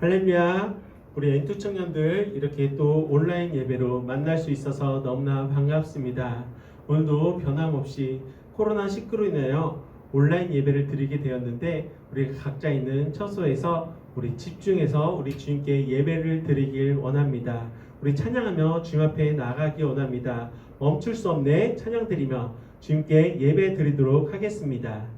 할렐루야. 우리 엔투 청년들 이렇게 또 온라인 예배로 만날 수 있어서 너무나 반갑습니다. 오늘도 변함없이 코로나19로 인하여 온라인 예배를 드리게 되었는데 우리 각자 있는 처소에서 우리 집중해서 우리 주님께 예배를 드리길 원합니다. 우리 찬양하며 주님 앞에 나가기 원합니다. 멈출 수 없네 찬양 드리며 주님께 예배 드리도록 하겠습니다.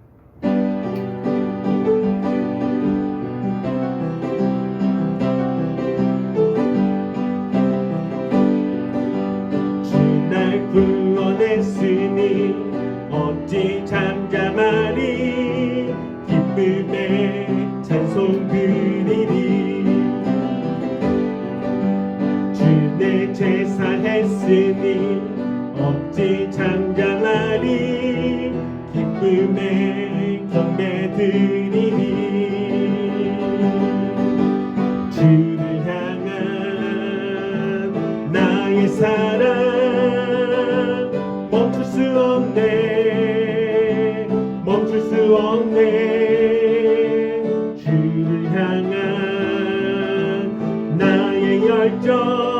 드리리 주를 향한 나의 사랑. 멈출 수 없네. 멈출 수 없네. 주를 향한 나의 열정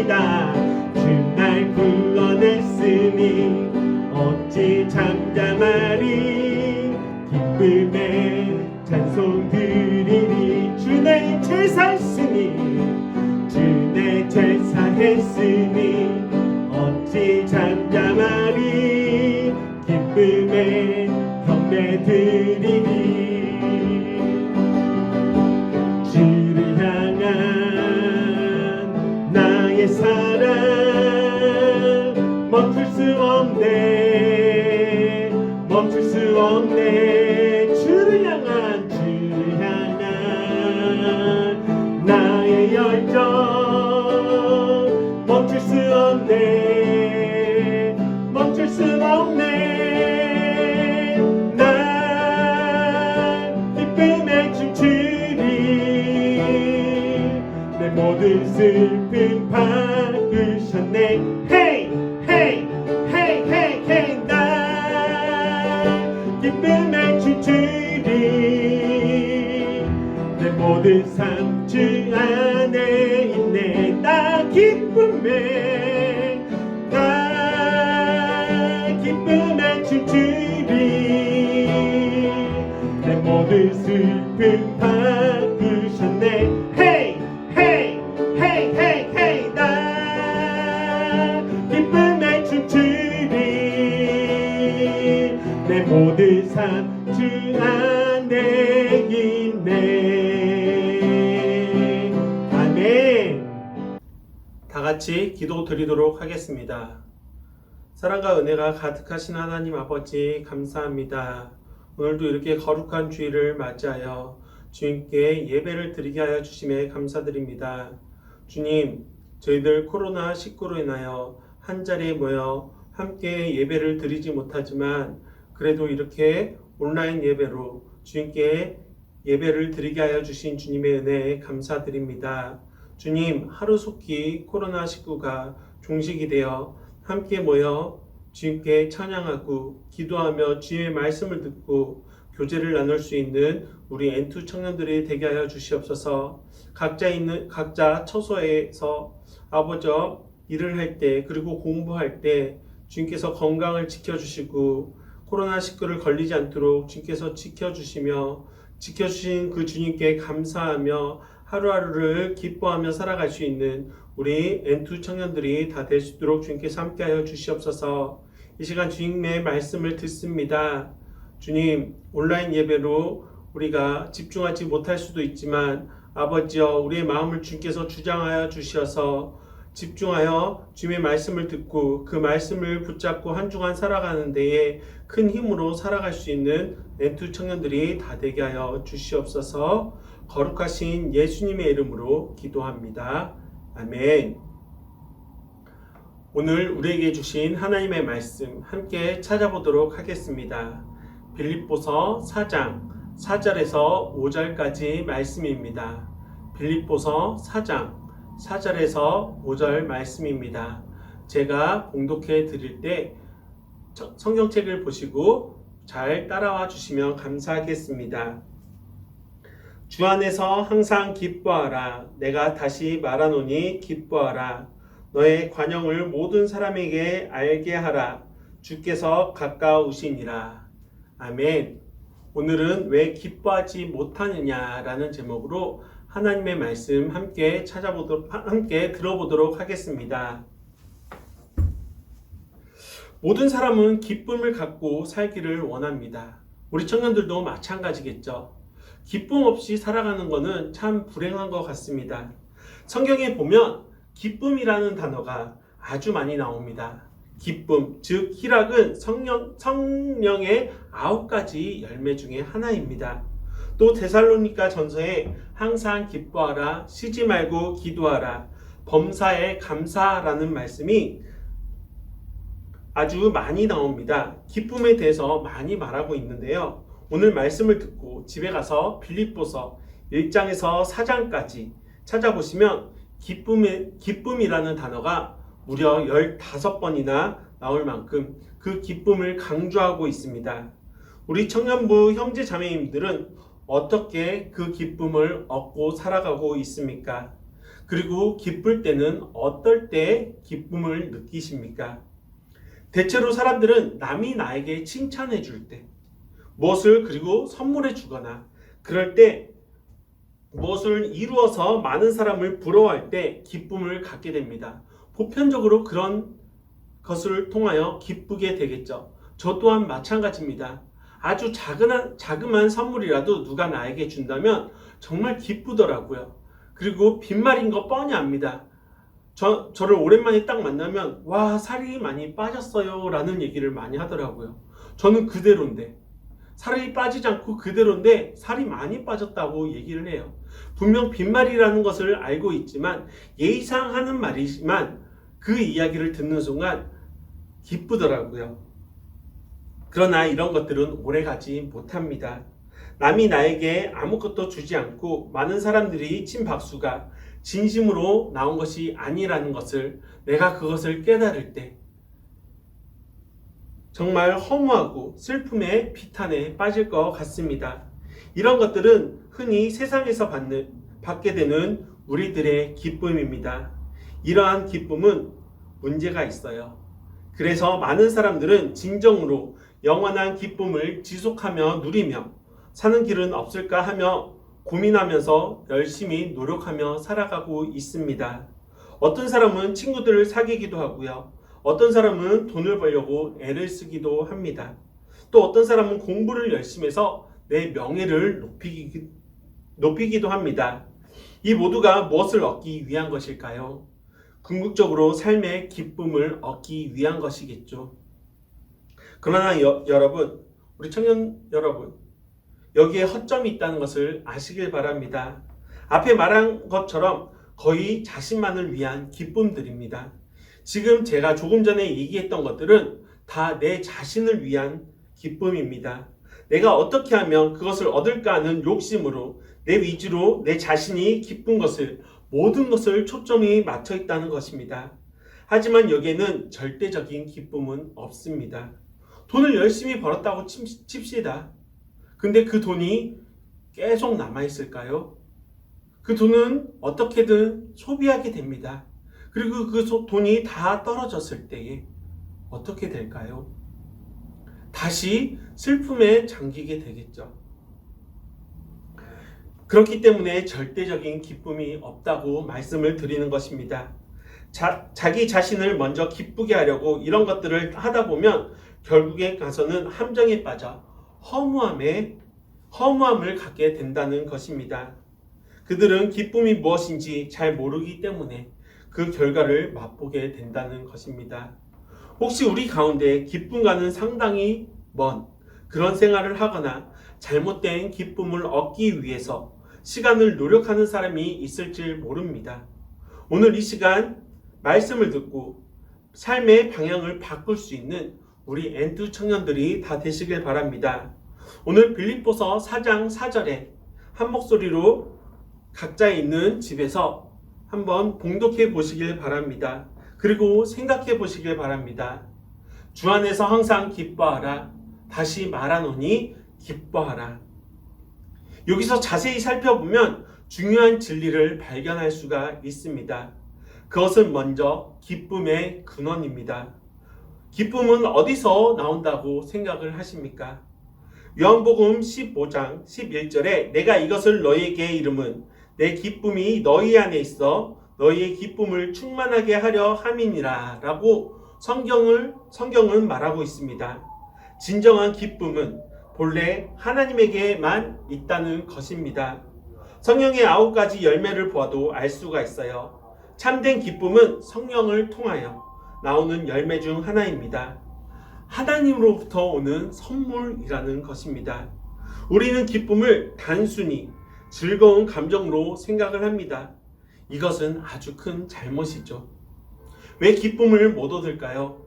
부르겠습니다. 주날 구원했으니 어찌 잠잠하리 기쁨에 모 기도 드리도록 하겠습니다. 사랑과 은혜가 가득하신 하나님 아버지 감사합니다. 오늘도 이렇게 거룩한 주일을 맞이하여 주님께 예배를 드리게 하여 주심에 감사드립니다. 주님, 저희들 코로나19로 인하여 한 자리에 모여 함께 예배를 드리지 못하지만 그래도 이렇게 온라인 예배로 주님께 예배를 드리게 하여 주신 주님의 은혜에 감사드립니다. 주님, 하루속히 코로나19가 종식이 되어 함께 모여 주님께 찬양하고 기도하며 주의 말씀을 듣고 교제를 나눌 수 있는 우리 엔투 청년들이 되게 하여 주시옵소서. 각자 있는 각자 처소에서 아버저 일을 할 때 그리고 공부할 때 주님께서 건강을 지켜 주시고 코로나 19를 걸리지 않도록 주님께서 지켜 주시며 지켜 주신 그 주님께 감사하며 하루하루를 기뻐하며 살아갈 수 있는 우리 엔투 청년들이 다 될 수 있도록 주님께서 함께하여 주시옵소서. 이 시간 주님의 말씀을 듣습니다. 주님 온라인 예배로 우리가 집중하지 못할 수도 있지만 아버지여 우리의 마음을 주님께서 주장하여 주셔서 집중하여 주님의 말씀을 듣고 그 말씀을 붙잡고 한 주간 살아가는 데에 큰 힘으로 살아갈 수 있는 렌투 청년들이 다 되게 하여 주시옵소서 거룩하신 예수님의 이름으로 기도합니다. 아멘. 오늘 우리에게 주신 하나님의 말씀 함께 찾아보도록 하겠습니다. 빌립보서 4장 4절에서 5절까지 말씀입니다. 빌립보서 4장 4절에서 5절 말씀입니다. 제가 공독해 드릴 때 성경책을 보시고 잘 따라와 주시면 감사하겠습니다. 주 안에서 항상 기뻐하라. 내가 다시 말하노니 기뻐하라. 너의 관용을 모든 사람에게 알게 하라. 주께서 가까우시니라. 아멘. 오늘은 왜 기뻐하지 못하느냐라는 제목으로 하나님의 말씀 함께 찾아보도록 함께 들어보도록 하겠습니다. 모든 사람은 기쁨을 갖고 살기를 원합니다. 우리 청년들도 마찬가지겠죠. 기쁨 없이 살아가는 것은 참 불행한 것 같습니다. 성경에 보면 기쁨이라는 단어가 아주 많이 나옵니다. 기쁨, 즉 희락은 성령, 성령의 아홉 가지 열매 중에 하나입니다. 또 데살로니가 전서에 항상 기뻐하라, 쉬지 말고 기도하라, 범사에 감사라는 말씀이 아주 많이 나옵니다. 기쁨에 대해서 많이 말하고 있는데요. 오늘 말씀을 듣고 집에 가서 빌립보서 1장에서 4장까지 찾아보시면 기쁨의, 기쁨이라는 단어가 무려 15번이나 나올 만큼 그 기쁨을 강조하고 있습니다. 우리 청년부 형제 자매님들은 어떻게 그 기쁨을 얻고 살아가고 있습니까? 그리고 기쁠 때는 어떨 때 기쁨을 느끼십니까? 대체로 사람들은 남이 나에게 칭찬해 줄 때, 무엇을 그리고 선물해 주거나, 그럴 때 무엇을 이루어서 많은 사람을 부러워할 때 기쁨을 갖게 됩니다. 보편적으로 그런 것을 통하여 기쁘게 되겠죠. 저 또한 마찬가지입니다. 아주 작은, 자그만 선물이라도 누가 나에게 준다면 정말 기쁘더라고요. 그리고 빈말인 거 뻔히 압니다. 저, 저를 오랜만에 딱 만나면, 와, 살이 많이 빠졌어요. 라는 얘기를 많이 하더라고요. 저는 그대로인데. 살이 빠지지 않고 그대로인데 살이 많이 빠졌다고 얘기를 해요. 분명 빈말이라는 것을 알고 있지만 예의상 하는 말이지만 그 이야기를 듣는 순간 기쁘더라고요. 그러나 이런 것들은 오래 가지 못합니다. 남이 나에게 아무것도 주지 않고 많은 사람들이 친 박수가 진심으로 나온 것이 아니라는 것을 내가 그것을 깨달을 때 정말 허무하고 슬픔의 비탄에 빠질 것 같습니다. 이런 것들은 흔히 세상에서 받는, 받게 되는 우리들의 기쁨입니다. 이러한 기쁨은 문제가 있어요. 그래서 많은 사람들은 진정으로 영원한 기쁨을 지속하며 누리며 사는 길은 없을까 하며 고민하면서 열심히 노력하며 살아가고 있습니다. 어떤 사람은 친구들을 사귀기도 하고요. 어떤 사람은 돈을 벌려고 애를 쓰기도 합니다. 또 어떤 사람은 공부를 열심히 해서 내 명예를 높이기, 높이기도 합니다. 이 모두가 무엇을 얻기 위한 것일까요? 궁극적으로 삶의 기쁨을 얻기 위한 것이겠죠. 그러나 여, 여러분, 우리 청년 여러분, 여기에 허점이 있다는 것을 아시길 바랍니다. 앞에 말한 것처럼 거의 자신만을 위한 기쁨들입니다. 지금 제가 조금 전에 얘기했던 것들은 다 내 자신을 위한 기쁨입니다. 내가 어떻게 하면 그것을 얻을까 하는 욕심으로 내 위주로 내 자신이 기쁜 것을 모든 것을 초점이 맞춰 있다는 것입니다. 하지만 여기에는 절대적인 기쁨은 없습니다. 돈을 열심히 벌었다고 칩시다. 근데 그 돈이 계속 남아있을까요? 그 돈은 어떻게든 소비하게 됩니다. 그리고 그 돈이 다 떨어졌을 때에 어떻게 될까요? 다시 슬픔에 잠기게 되겠죠. 그렇기 때문에 절대적인 기쁨이 없다고 말씀을 드리는 것입니다. 자, 자기 자신을 먼저 기쁘게 하려고 이런 것들을 하다 보면 결국에 가서는 함정에 빠져 허무함에 허무함을 갖게 된다는 것입니다. 그들은 기쁨이 무엇인지 잘 모르기 때문에 그 결과를 맛보게 된다는 것입니다. 혹시 우리 가운데 기쁨과는 상당히 먼 그런 생활을 하거나 잘못된 기쁨을 얻기 위해서 시간을 노력하는 사람이 있을지 모릅니다. 오늘 이 시간 말씀을 듣고 삶의 방향을 바꿀 수 있는 우리 엔투 청년들이 다 되시길 바랍니다. 오늘 빌립보서 4장 4절에 한 목소리로 각자 있는 집에서 한번 봉독해 보시길 바랍니다. 그리고 생각해 보시길 바랍니다. 주 안에서 항상 기뻐하라. 다시 말하노니 기뻐하라. 여기서 자세히 살펴보면 중요한 진리를 발견할 수가 있습니다. 그것은 먼저 기쁨의 근원입니다. 기쁨은 어디서 나온다고 생각을 하십니까? 요한복음 15장 11절에 내가 이것을 너희에게 이름은 내 기쁨이 너희 안에 있어 너희의 기쁨을 충만하게 하려 함이니라 라고 성경을 성경은 말하고 있습니다. 진정한 기쁨은 본래 하나님에게만 있다는 것입니다. 성령의 아홉 가지 열매를 보아도 알 수가 있어요. 참된 기쁨은 성령을 통하여 나오는 열매 중 하나입니다. 하나님으로부터 오는 선물이라는 것입니다. 우리는 기쁨을 단순히 즐거운 감정으로 생각을 합니다. 이것은 아주 큰 잘못이죠. 왜 기쁨을 못 얻을까요?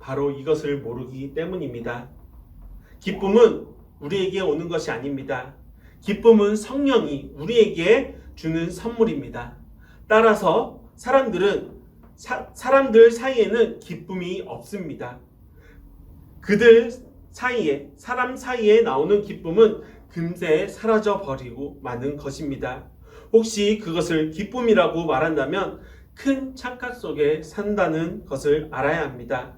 바로 이것을 모르기 때문입니다. 기쁨은 우리에게 오는 것이 아닙니다. 기쁨은 성령이 우리에게 주는 선물입니다. 따라서 사람들은 사, 사람들 사이에는 기쁨이 없습니다. 그들 사이에 사람 사이에 나오는 기쁨은 금세 사라져 버리고 마는 것입니다. 혹시 그것을 기쁨이라고 말한다면 큰 착각 속에 산다는 것을 알아야 합니다.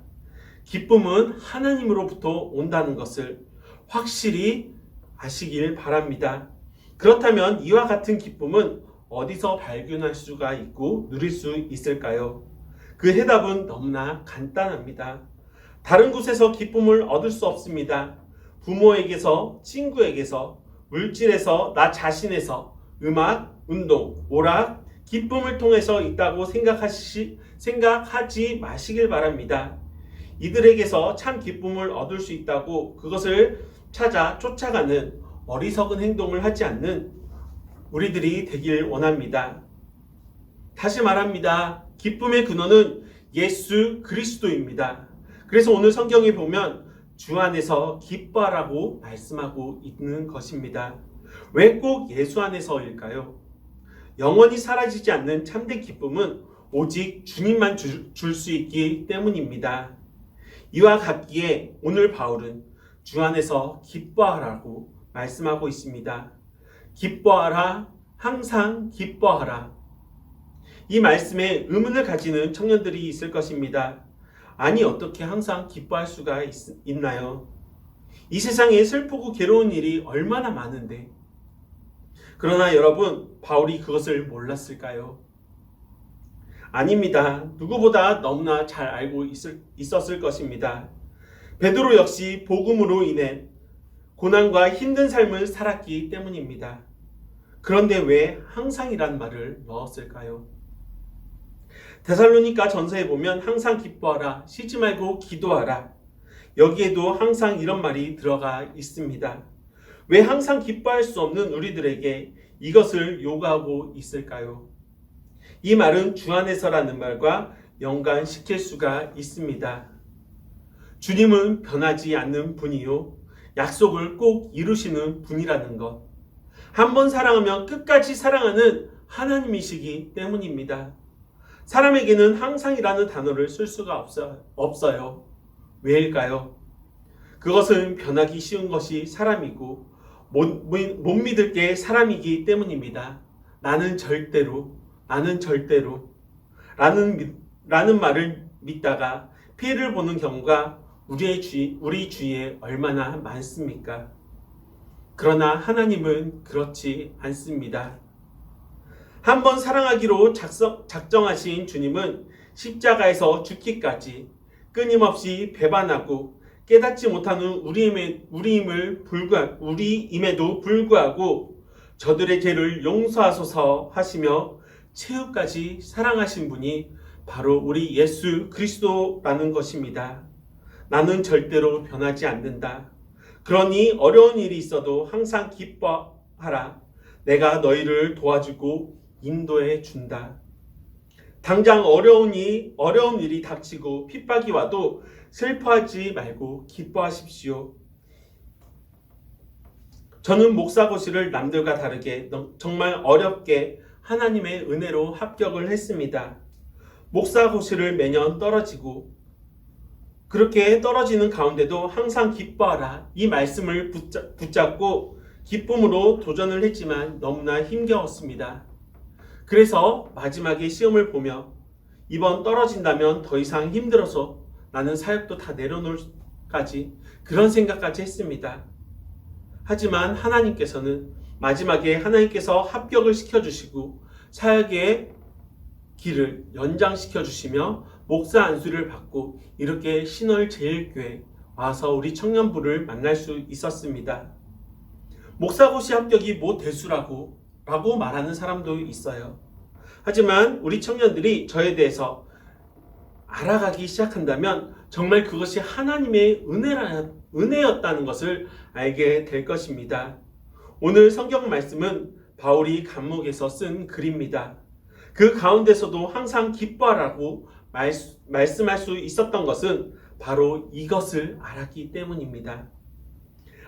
기쁨은 하나님으로부터 온다는 것을 확실히 아시길 바랍니다. 그렇다면 이와 같은 기쁨은 어디서 발견할 수가 있고 누릴 수 있을까요? 그 해답은 너무나 간단합니다. 다른 곳에서 기쁨을 얻을 수 없습니다. 부모에게서, 친구에게서, 물질에서, 나 자신에서, 음악, 운동, 오락, 기쁨을 통해서 있다고 생각하시, 생각하지 마시길 바랍니다. 이들에게서 참 기쁨을 얻을 수 있다고 그것을 찾아 쫓아가는 어리석은 행동을 하지 않는 우리들이 되길 원합니다. 다시 말합니다. 기쁨의 근원은 예수 그리스도입니다. 그래서 오늘 성경에 보면 주 안에서 기뻐하라고 말씀하고 있는 것입니다. 왜 꼭 예수 안에서일까요? 영원히 사라지지 않는 참된 기쁨은 오직 주님만 줄 수 있기 때문입니다. 이와 같기에 오늘 바울은 주 안에서 기뻐하라고 말씀하고 있습니다. 기뻐하라, 항상 기뻐하라. 이 말씀에 의문을 가지는 청년들이 있을 것입니다. 아니, 어떻게 항상 기뻐할 수가 있, 있나요? 이 세상에 슬프고 괴로운 일이 얼마나 많은데. 그러나 여러분, 바울이 그것을 몰랐을까요? 아닙니다. 누구보다 너무나 잘 알고 있을, 있었을 것입니다. 베드로 역시 복음으로 인해 고난과 힘든 삶을 살았기 때문입니다. 그런데 왜 항상이란 말을 넣었을까요? 데살로니가 전서에 보면 항상 기뻐하라, 쉬지 말고 기도하라. 여기에도 항상 이런 말이 들어가 있습니다. 왜 항상 기뻐할 수 없는 우리들에게 이것을 요구하고 있을까요? 이 말은 주 안에서라는 말과 연관시킬 수가 있습니다. 주님은 변하지 않는 분이요. 약속을 꼭 이루시는 분이라는 것. 한 번 사랑하면 끝까지 사랑하는 하나님이시기 때문입니다. 사람에게는 항상이라는 단어를 쓸 수가 없어, 없어요. 왜일까요? 그것은 변하기 쉬운 것이 사람이고 못, 못 믿을 게 사람이기 때문입니다. 나는 절대로, 나는 절대로, 라는, 라는 말을 믿다가 피해를 보는 경우가 우리의 주, 우리 주위에 얼마나 많습니까? 그러나 하나님은 그렇지 않습니다. 한번 사랑하기로 작성, 작정하신 주님은 십자가에서 죽기까지 끊임없이 배반하고 깨닫지 못하는 우리임에, 우리임을 불구하, 우리임에도 불구하고 저들의 죄를 용서하소서 하시며 최후까지 사랑하신 분이 바로 우리 예수 그리스도라는 것입니다. 나는 절대로 변하지 않는다. 그러니 어려운 일이 있어도 항상 기뻐하라. 내가 너희를 도와주고 인도해 준다. 당장 어려운 일, 어려운 일이 닥치고 핍박이 와도 슬퍼하지 말고 기뻐하십시오. 저는 목사고시를 남들과 다르게 정말 어렵게 하나님의 은혜로 합격을 했습니다. 목사고시를 매년 떨어지고 그렇게 떨어지는 가운데도 항상 기뻐하라 이 말씀을 붙잡고 기쁨으로 도전을 했지만 너무나 힘겨웠습니다. 그래서 마지막에 시험을 보며 이번 떨어진다면 더 이상 힘들어서 나는 사역도 다 내려놓을까지 그런 생각까지 했습니다. 하지만 하나님께서는 마지막에 하나님께서 합격을 시켜주시고 사역의 길을 연장시켜 주시며 목사 안수를 받고 이렇게 신월 제일교회 와서 우리 청년부를 만날 수 있었습니다. 목사고시 합격이 뭐 대수라고 라고 말하는 사람도 있어요. 하지만 우리 청년들이 저에 대해서 알아가기 시작한다면 정말 그것이 하나님의 은혜라, 은혜였다는 것을 알게 될 것입니다. 오늘 성경 말씀은 바울이 감옥에서 쓴 글입니다. 그 가운데서도 항상 기뻐하라고 말, 말씀할 수 있었던 것은 바로 이것을 알았기 때문입니다.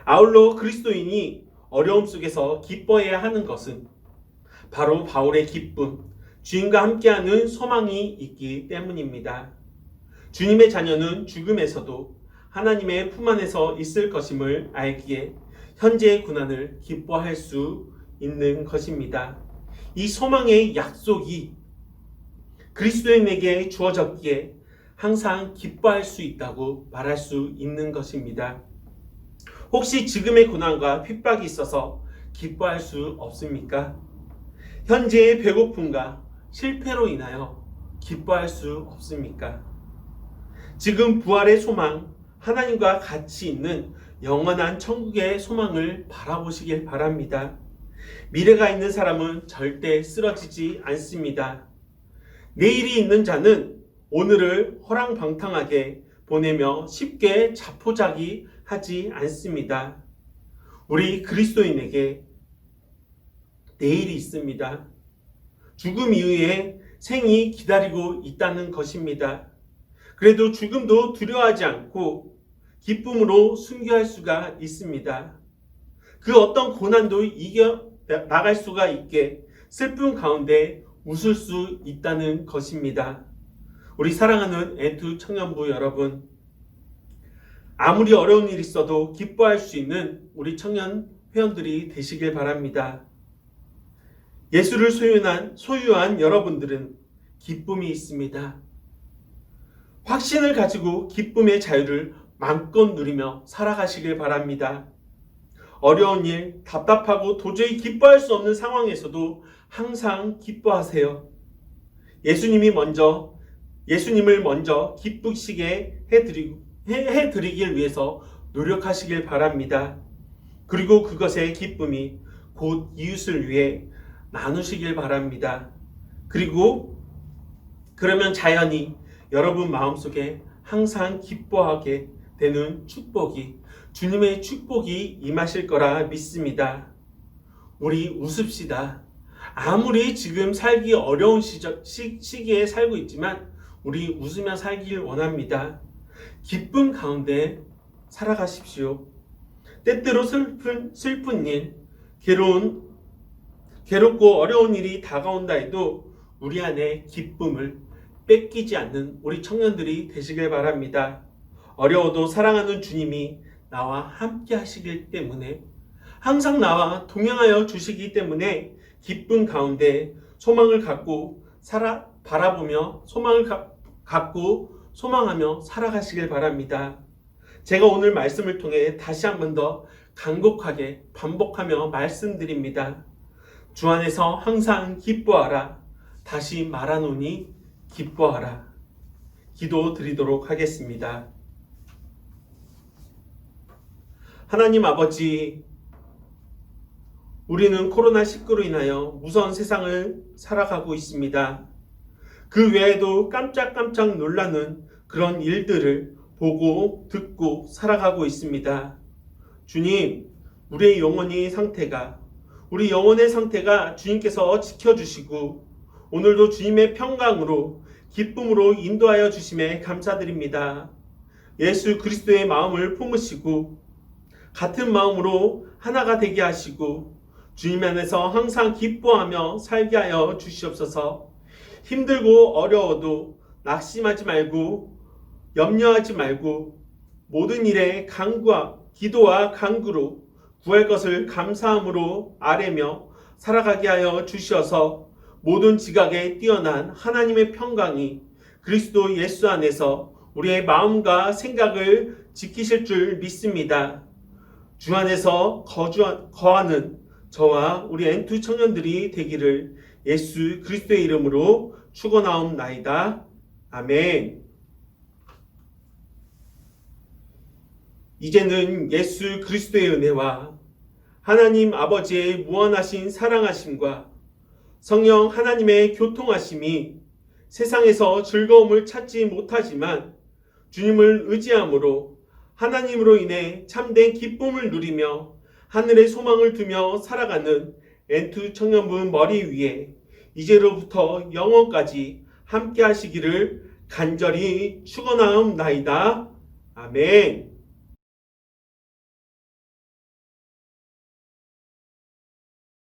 아울러 그리스도인이 어려움 속에서 기뻐해야 하는 것은 바로 바울의 기쁨, 주님과 함께하는 소망이 있기 때문입니다. 주님의 자녀는 죽음에서도 하나님의 품 안에서 있을 것임을 알기에 현재의 고난을 기뻐할 수 있는 것입니다. 이 소망의 약속이 그리스도인에게 주어졌기에 항상 기뻐할 수 있다고 말할 수 있는 것입니다. 혹시 지금의 고난과 핍박이 있어서 기뻐할 수 없습니까? 현재의 배고픔과 실패로 인하여 기뻐할 수 없습니까? 지금 부활의 소망, 하나님과 같이 있는 영원한 천국의 소망을 바라보시길 바랍니다. 미래가 있는 사람은 절대 쓰러지지 않습니다. 내일이 있는 자는 오늘을 허랑방탕하게 보내며 쉽게 자포자기 하지 않습니다. 우리 그리스도인에게 내일이 있습니다. 죽음 이후에 생이 기다리고 있다는 것입니다. 그래도 죽음도 두려워하지 않고 기쁨으로 순교할 수가 있습니다. 그 어떤 고난도 이겨 나갈 수가 있게 슬픔 가운데 웃을 수 있다는 것입니다. 우리 사랑하는 엔투 청년부 여러분, 아무리 어려운 일이 있어도 기뻐할 수 있는 우리 청년 회원들이 되시길 바랍니다. 예수를 소유한, 소유한 여러분들은 기쁨이 있습니다. 확신을 가지고 기쁨의 자유를 마음껏 누리며 살아가시길 바랍니다. 어려운 일, 답답하고 도저히 기뻐할 수 없는 상황에서도 항상 기뻐하세요. 예수님이 먼저, 예수님을 먼저 기쁘시게 해드리고, 해, 드리길 위해서 노력하시길 바랍니다. 그리고 그것의 기쁨이 곧 이웃을 위해 나누시길 바랍니다. 그리고 그러면 자연히 여러분 마음속에 항상 기뻐하게 되는 축복이 주님의 축복이 임하실 거라 믿습니다. 우리 웃읍시다. 아무리 지금 살기 어려운 시저, 시, 시기에 살고 있지만 우리 웃으며 살길 원합니다. 기쁨 가운데 살아가십시오. 때때로 슬픈, 슬픈 일, 괴로운, 괴롭고 어려운 일이 다가온다 해도 우리 안에 기쁨을 뺏기지 않는 우리 청년들이 되시길 바랍니다. 어려워도 사랑하는 주님이 나와 함께 하시기 때문에 항상 나와 동행하여 주시기 때문에 기쁨 가운데 소망을 갖고 살아 바라보며 소망을 가, 갖고 소망하며 살아가시길 바랍니다. 제가 오늘 말씀을 통해 다시 한 번 더 간곡하게 반복하며 말씀드립니다. 주 안에서 항상 기뻐하라. 다시 말하노니 기뻐하라. 기도 드리도록 하겠습니다. 하나님 아버지, 우리는 코로나19로 인하여 무서운 세상을 살아가고 있습니다. 그 외에도 깜짝깜짝 놀라는 그런 일들을 보고 듣고 살아가고 있습니다. 주님, 우리의 영혼의 상태가, 우리 영혼의 상태가 주님께서 지켜주시고, 오늘도 주님의 평강으로, 기쁨으로 인도하여 주심에 감사드립니다. 예수 그리스도의 마음을 품으시고, 같은 마음으로 하나가 되게 하시고, 주님 안에서 항상 기뻐하며 살게 하여 주시옵소서. 힘들고 어려워도 낙심하지 말고 염려하지 말고 모든 일에 강구와 기도와 강구로 구할 것을 감사함으로 아뢰며 살아가게 하여 주시어서 모든 지각에 뛰어난 하나님의 평강이 그리스도 예수 안에서 우리의 마음과 생각을 지키실 줄 믿습니다. 주 안에서 거주 거하는 저와 우리 엔투 청년들이 되기를 예수 그리스도의 이름으로 축원하옵나이다. 아멘. 이제는 예수 그리스도의 은혜와 하나님 아버지의 무한하신 사랑하심과 성령 하나님의 교통하심이 세상에서 즐거움을 찾지 못하지만 주님을 의지함으로 하나님으로 인해 참된 기쁨을 누리며 하늘의 소망을 두며 살아가는 엔투 청년분 머리 위에 이제로부터 영원까지 함께 하시기를 간절히 축원하옵나이다. 아멘.